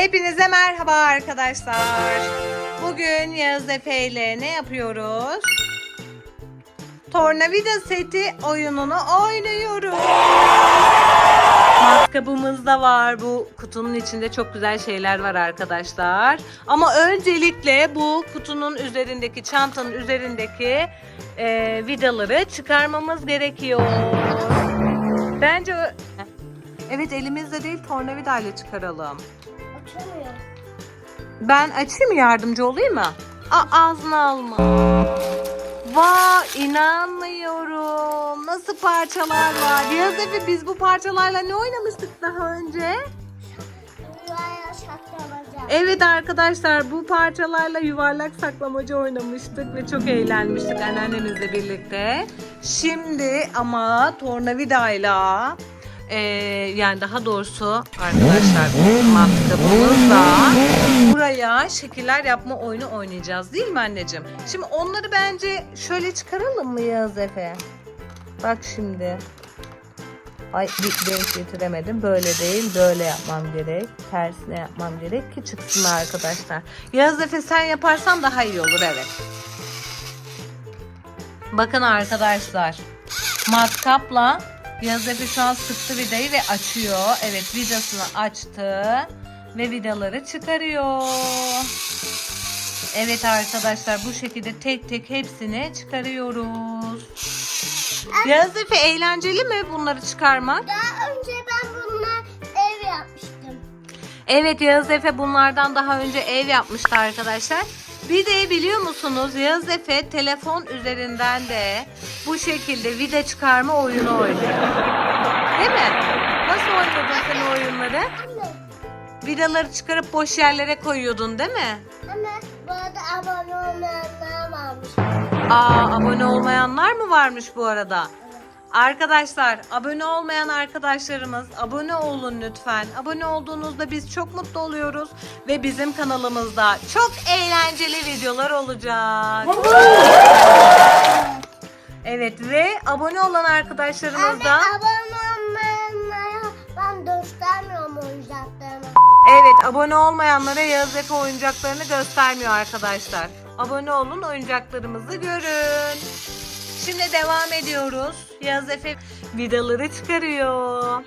Hepinize merhaba arkadaşlar. Bugün Yağız Efe ile ne yapıyoruz? Tornavida seti oyununu oynuyoruz. Matkabımız da var. Bu kutunun içinde çok güzel şeyler var arkadaşlar. Ama öncelikle bu kutunun üzerindeki, çantanın üzerindeki e, vidaları çıkarmamız gerekiyor. Bence... Evet elimizde değil tornavidayla çıkaralım. Açamıyor. Ben açayım yardımcı olayım mı? Aa, ağzına alma. Vay inanmıyorum. Nasıl parçalar var. Yaz Efe biz bu parçalarla ne oynamıştık daha önce? Rüyaya saklanacağım. Evet arkadaşlar bu parçalarla yuvarlak saklamacı oynamıştık ve çok eğlenmiştik anneannemizle birlikte. Şimdi ama tornavidayla eee yani daha doğrusu arkadaşlar matkabımızla buraya şekiller yapma oyunu oynayacağız değil mi anneciğim? Şimdi onları bence şöyle çıkaralım mı Yağız Efe? Bak şimdi. Ay bir denk getiremedim. Böyle değil, böyle yapmam gerek. Tersine yapmam gerek ki çıksın arkadaşlar. Yağız Efe sen yaparsan daha iyi olur evet. Bakın arkadaşlar. Matkapla Yağız Efe şu an sıktı vidayı ve açıyor. Evet vidasını açtı. Ve vidaları çıkarıyor. Evet arkadaşlar bu şekilde tek tek hepsini çıkarıyoruz. Yağız Efe eğlenceli mi bunları çıkarmak? Daha önce ben bununla ev yapmıştım. Evet Yağız Efe bunlardan daha önce ev yapmıştı arkadaşlar. Bir de biliyor musunuz Yağız Efe telefon üzerinden de bu şekilde video çıkarma oyunu oynuyor. Değil mi? Nasıl oynuyordun sen o oyunları? Anne, Vidaları çıkarıp boş yerlere koyuyordun değil mi? anne bu arada abone olmayanlar varmış. Aa abone olmayanlar mı varmış bu arada? Arkadaşlar abone olmayan arkadaşlarımız abone olun lütfen. Abone olduğunuzda biz çok mutlu oluyoruz ve bizim kanalımızda çok eğlenceli videolar olacak. Evet ve abone olan arkadaşlarımız Anne da abone olmayanlara ben göstermiyorum oyuncaklarımı. evet abone olmayanlara Yağız Efe oyuncaklarını göstermiyor arkadaşlar. Abone olun oyuncaklarımızı görün. Şimdi devam ediyoruz. Yağız Efe vidaları çıkarıyor.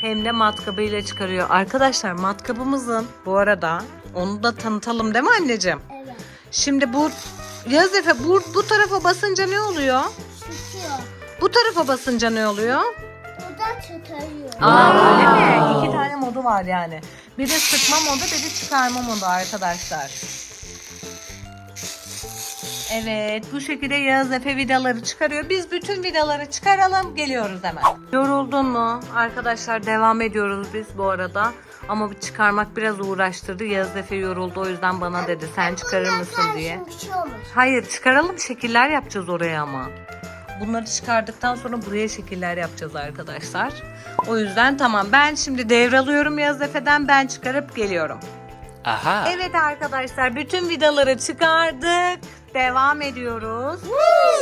Hem de matkabıyla çıkarıyor. Arkadaşlar matkabımızın bu arada onu da tanıtalım değil mi anneciğim? Evet. Şimdi bu Yağız Efe bu, bu tarafa basınca ne oluyor? Tutuyor. Bu tarafa basınca ne oluyor? Bu da tutuyor. Aa öyle mi? İki tane modu var yani. Bir de sıkma modu bir de çıkarma modu arkadaşlar. Evet bu şekilde Yağız Efe vidaları çıkarıyor. Biz bütün vidaları çıkaralım geliyoruz hemen. Yoruldun mu? Arkadaşlar devam ediyoruz biz bu arada. Ama bu çıkarmak biraz uğraştırdı. Yağız Efe yoruldu o yüzden bana dedi sen çıkarır mısın diye. Şey. Hayır çıkaralım şekiller yapacağız oraya ama. Bunları çıkardıktan sonra buraya şekiller yapacağız arkadaşlar. O yüzden tamam ben şimdi devralıyorum Yağız Efe'den ben çıkarıp geliyorum. Aha. Evet arkadaşlar bütün vidaları çıkardık. Devam ediyoruz.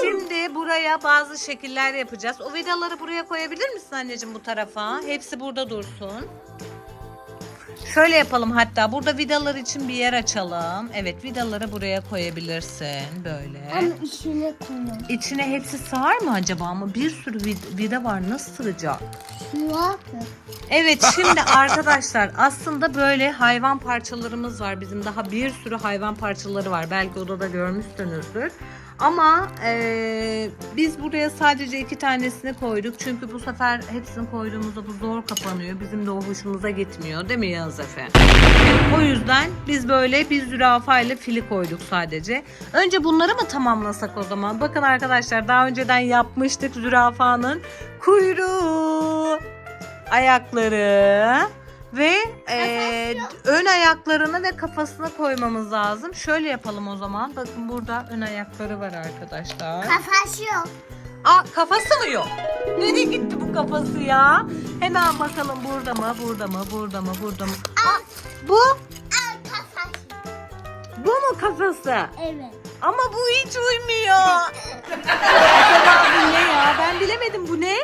Şimdi buraya bazı şekiller yapacağız. O vidaları buraya koyabilir misin anneciğim bu tarafa? Hepsi burada dursun. Şöyle yapalım hatta burada vidalar için bir yer açalım. Evet vidaları buraya koyabilirsin böyle. Ama içine koyun. İçine hepsi sığar mı acaba ama bir sürü vid- vida var nasıl sığacak? Evet şimdi arkadaşlar aslında böyle hayvan parçalarımız var. Bizim daha bir sürü hayvan parçaları var. Belki odada görmüşsünüzdür. Ama eee, biz buraya sadece iki tanesini koyduk. Çünkü bu sefer hepsini koyduğumuzda bu zor kapanıyor. Bizim de o hoşumuza gitmiyor değil mi Yağız Efe? O yüzden biz böyle bir zürafa ile fili koyduk sadece. Önce bunları mı tamamlasak o zaman? Bakın arkadaşlar daha önceden yapmıştık zürafanın kuyruğu, ayakları ve eee, ön ayaklarını ve kafasını koymamız lazım. Şöyle yapalım o zaman. Bakın burada ön ayakları var arkadaşlar. Kafası yok. Aa kafası mı yok? Nereye gitti bu kafası ya? Hemen bakalım burada mı? Burada mı? Burada mı? Burada mı? Aa, bu? Aa, kafası. Bu mu kafası? Evet. Ama bu hiç uymuyor. Acaba bu ne ya? Ben bilemedim bu ne?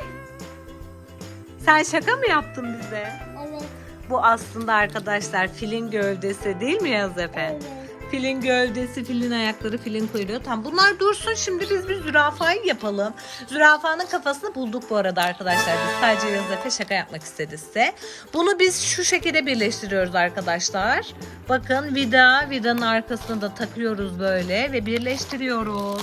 Sen şaka mı yaptın bize? Bu aslında arkadaşlar filin gövdesi değil mi Yağız Efe? Evet. Filin gövdesi, filin ayakları, filin kuyruğu. Tamam bunlar dursun şimdi biz bir zürafayı yapalım. Zürafanın kafasını bulduk bu arada arkadaşlar. Biz sadece Yağız Efe şaka yapmak istedi size. Bunu biz şu şekilde birleştiriyoruz arkadaşlar. Bakın vida, vidanın arkasına da takıyoruz böyle ve birleştiriyoruz.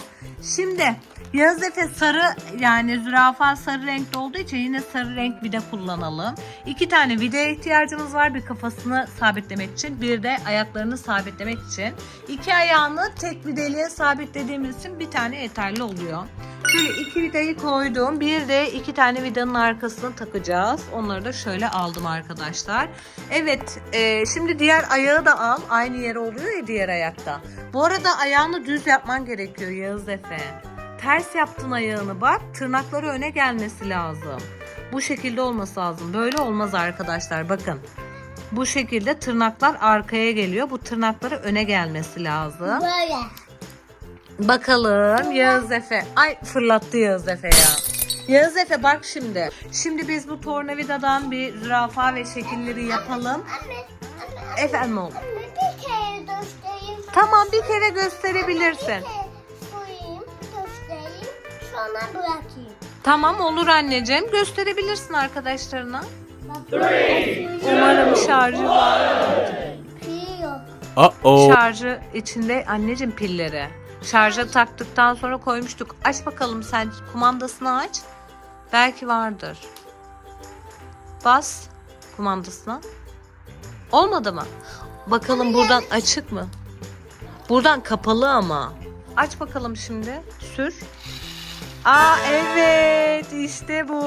Şimdi Yağız Efe sarı yani zürafa sarı renkte olduğu için yine sarı renk vida kullanalım. İki tane vidaya ihtiyacımız var. Bir kafasını sabitlemek için bir de ayaklarını sabitlemek için. İki ayağını tek videliğe sabitlediğimiz için bir tane yeterli oluyor. Şöyle iki vidayı koydum. Bir de iki tane vidanın arkasına takacağız. Onları da şöyle aldım arkadaşlar. Evet e, şimdi diğer ayağı da al. Aynı yere oluyor ya diğer ayakta. Bu arada ayağını düz yapman gerekiyor Yağız Efe. Ters yaptın ayağını bak. Tırnakları öne gelmesi lazım. Bu şekilde olması lazım. Böyle olmaz arkadaşlar bakın. Bu şekilde tırnaklar arkaya geliyor. Bu tırnakları öne gelmesi lazım. Böyle. Bakalım Yağız Efe. Ay fırlattı Yağız Efe ya. Yağız Efe bak şimdi. Şimdi biz bu tornavidadan bir zürafa ve şekilleri yapalım. Anne, anne, anne, Efendim oğlum. anne bir kere göstereyim. Tamam bir kere gösterebilirsin. Bir kere. Sonra bırakayım. Tamam olur anneciğim. Gösterebilirsin arkadaşlarına. Umarım şarjı var. Pil yok. Uh-oh. Şarjı içinde anneciğim pilleri. Şarja taktıktan sonra koymuştuk. Aç bakalım sen kumandasını aç. Belki vardır. Bas kumandasına. Olmadı mı? Bakalım buradan açık mı? Buradan kapalı ama. Aç bakalım şimdi. Sür. Aa evet işte bu.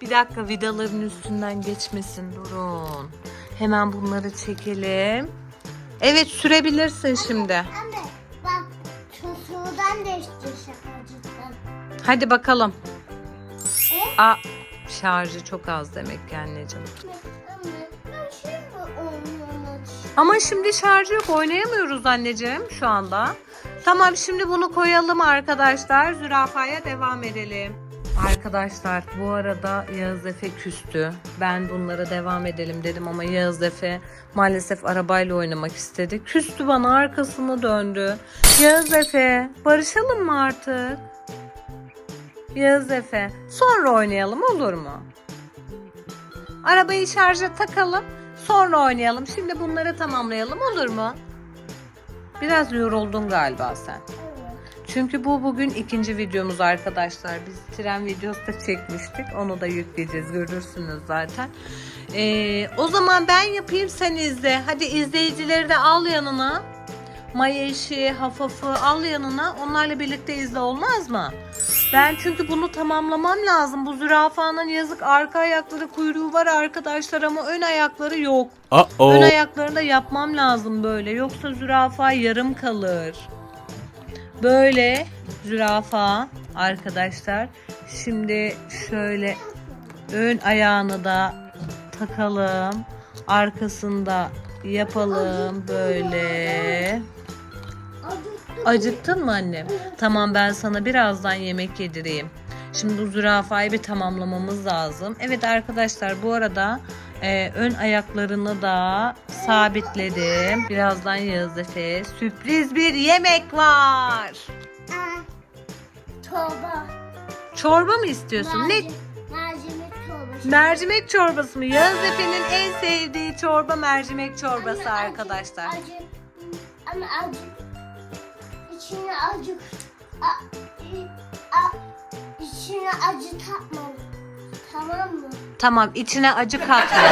Bir dakika vidaların üstünden geçmesin durun. Hemen bunları çekelim. Evet sürebilirsin şimdi. Anne bak şu sudan değişti şakacıktan. Hadi bakalım. E? Aa şarjı çok az demek ki anneciğim. Ama şimdi şarjı yok oynayamıyoruz anneciğim şu anda. Tamam şimdi bunu koyalım arkadaşlar. Zürafaya devam edelim. Arkadaşlar bu arada Yağız Efe küstü. Ben bunlara devam edelim dedim ama Yağız Efe maalesef arabayla oynamak istedi. Küstü bana arkasını döndü. Yağız Efe barışalım mı artık? Yağız Efe sonra oynayalım olur mu? Arabayı şarja takalım sonra oynayalım. Şimdi bunları tamamlayalım olur mu? Biraz yoruldun galiba sen. Çünkü bu bugün ikinci videomuz arkadaşlar. Biz tren videosu da çekmiştik. Onu da yükleyeceğiz görürsünüz zaten. Ee, o zaman ben yapayım sen izle. Hadi izleyicileri de al yanına. Maya işi, hafafı al yanına. Onlarla birlikte izle olmaz mı? Ben çünkü bunu tamamlamam lazım. Bu zürafanın yazık arka ayakları kuyruğu var arkadaşlar ama ön ayakları yok. Ön Uh-oh. ayaklarını da yapmam lazım böyle. Yoksa zürafa yarım kalır. Böyle zürafa arkadaşlar. Şimdi şöyle ön ayağını da takalım. Arkasında yapalım böyle. Acıktın mı annem? Tamam ben sana birazdan yemek yedireyim. Şimdi bu zürafayı bir tamamlamamız lazım. Evet arkadaşlar bu arada e, ön ayaklarını da sabitledim. Birazdan Yağız Efe sürpriz bir yemek var. Çorba. Çorba mı istiyorsun? Ne? Merci- Mercimek çorbası. Mercimek çorbası mı? Yağız Efe'nin en sevdiği çorba mercimek çorbası Anne, acı- arkadaşlar. Acı. Ama acı. İçine acı. A, i- a, içine acı tatma. Tamam mı? Tamam içine acı katmıyor.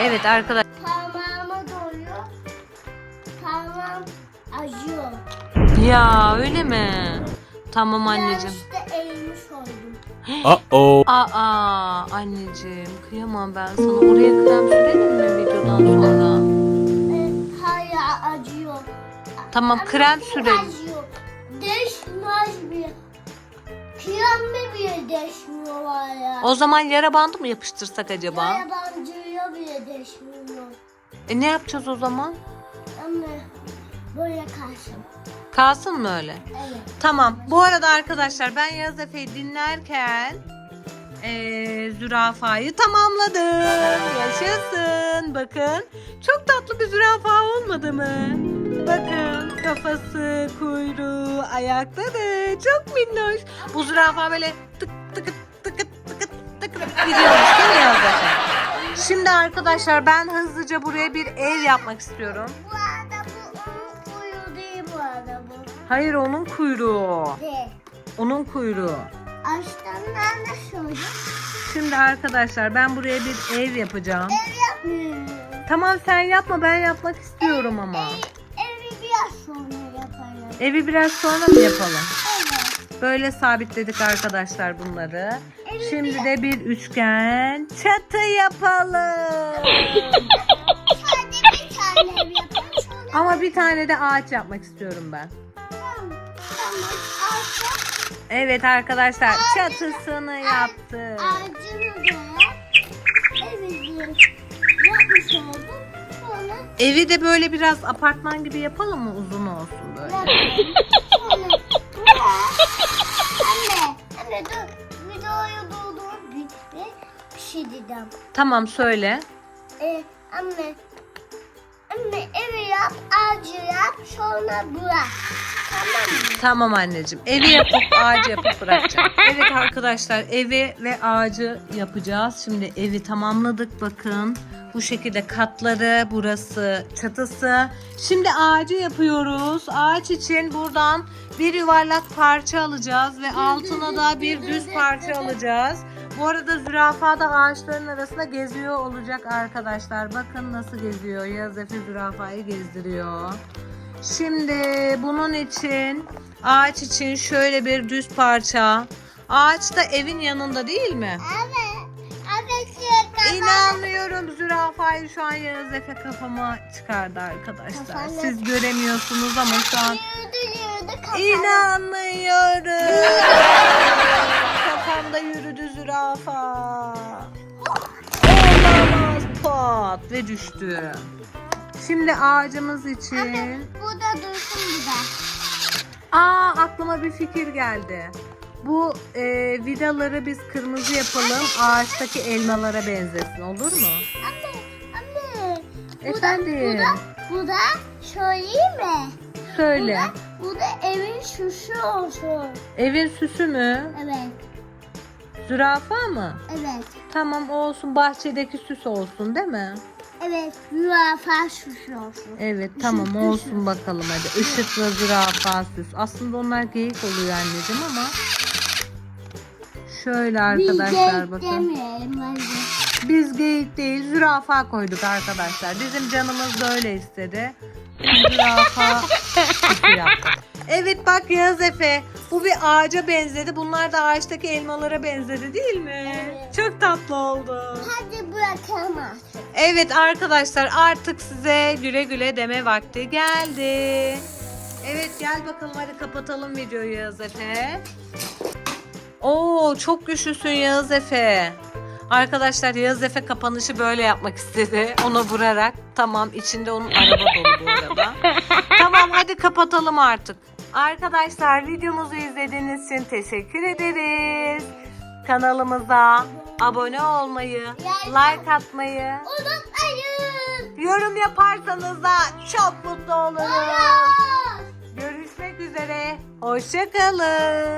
Evet arkadaşlar. Parmağıma doyuyor. Parmağım acıyor. Ya öyle mi? Tamam anneciğim. Yanlışta eğilmiş oldum. Uh-oh. Aa anneciğim kıyamam ben sana. Oraya krem sürelim mi videodan sonra? Tamam Ama krem sürelim. Değişmez bir. Kremle bile değişmiyor hala. O zaman yara bandı mı yapıştırsak acaba? Yabancıya bile değişmiyor. E ne yapacağız o zaman? Ama böyle kalsın. Kalsın mı öyle? Evet. Tamam. Bu arada arkadaşlar ben Yağız Efe'yi dinlerken eee zürafayı tamamladım. Yaşasın. Bakın. Çok tatlı bir zürafa olmadı mı? Bakın kafası, kuyruğu, ayakları çok minnoş. Bu zürafa böyle tık tıkıt tıkıt tıkıt tıkıt gidiyormuş değil mi Yazdaş'a? Şimdi arkadaşlar ben hızlıca buraya bir ev yapmak istiyorum. Bu arada bu onun kuyruğu değil bu arada bu. Hayır onun kuyruğu. De. Onun kuyruğu. Açtanlar şöyle. Şimdi arkadaşlar ben buraya bir ev yapacağım. Ev yapmıyorum. Tamam sen yapma ben yapmak istiyorum ama. Ev, evi biraz sonra yaparım. Evi biraz sonra mı yapalım? Evet. Böyle sabitledik arkadaşlar bunları. Evi Şimdi de bir üçgen çatı yapalım. Sadece bir tane ev yapalım. Sonra Ama bir tane de ağaç yapmak istiyorum ben. tamam. Tamam. Ağaçta Evet arkadaşlar çatısını ağacını da evi yapmış oldum. Sonra Evi de böyle biraz apartman gibi yapalım mı uzun olsun böyle. yapalım. Sonra buraya. Anne. Anne dur. Videoyu durdur. Bir, bir, bir şey diyeceğim. Tamam söyle. Ee, anne. Anne evi yap, ağacı yap, sonra bırak. Tamam anneciğim. Evi yapıp ağacı yapıp bırakacağım. Evet arkadaşlar evi ve ağacı yapacağız. Şimdi evi tamamladık bakın. Bu şekilde katları burası çatısı. Şimdi ağacı yapıyoruz. Ağaç için buradan bir yuvarlak parça alacağız ve altına da bir düz parça alacağız. Bu arada zürafa da ağaçların arasında geziyor olacak arkadaşlar. Bakın nasıl geziyor. Yaz Efe zürafayı gezdiriyor. Şimdi bunun için ağaç için şöyle bir düz parça. Ağaç da evin yanında değil mi? Evet. Evet şaka. İnanmıyorum zürafayı şu an Yağız Efe kafama çıkardı arkadaşlar. Kafana. Siz göremiyorsunuz ama şu an Yürüdü yürüdü kafana. inanmıyorum. Kafamda yürüdü zürafa. Olamaz pat ve düştü. Şimdi ağacımız için Bu da dursun da. Aa aklıma bir fikir geldi. Bu e, vidaları biz kırmızı yapalım. Ağaçtaki elmalara benzesin olur mu? Anne, anne. Bu Efendim? Da, bu da, bu da söyleyeyim mi? Söyle. Bu da, bu da evin şuşu olsun. Evin süsü mü? Evet, Zürafa mı? evet. Tamam olsun. Bahçedeki süs olsun değil mi? Evet, zürafa şuşu olsun. Evet tamam olsun bakalım hadi. Işıkla zürafa süs. Aslında onlar geyik oluyor anneciğim ama. Şöyle arkadaşlar bakın. demeyelim hadi. Biz geyik değil zürafa koyduk arkadaşlar. Bizim canımız böyle istedi. Biz Zürafa süsü yaptık. Evet bak Yağız Efe. Bu bir ağaca benzedi. Bunlar da ağaçtaki elmalara benzedi değil mi? Evet. Çok tatlı oldu. Hadi bırakalım artık. Evet arkadaşlar artık size güle güle deme vakti geldi. Evet gel bakalım hadi kapatalım videoyu Yağız Efe. Oo çok güçlüsün Yağız Efe. Arkadaşlar Yağız Efe kapanışı böyle yapmak istedi. Ona vurarak. Tamam içinde onun araba dolu bu arada. tamam hadi kapatalım artık. Arkadaşlar videomuzu izlediğiniz için teşekkür ederiz. Kanalımıza abone olmayı, like atmayı, Unutmayın. yorum yaparsanız da çok mutlu oluruz. Görüşmek üzere. Hoşçakalın.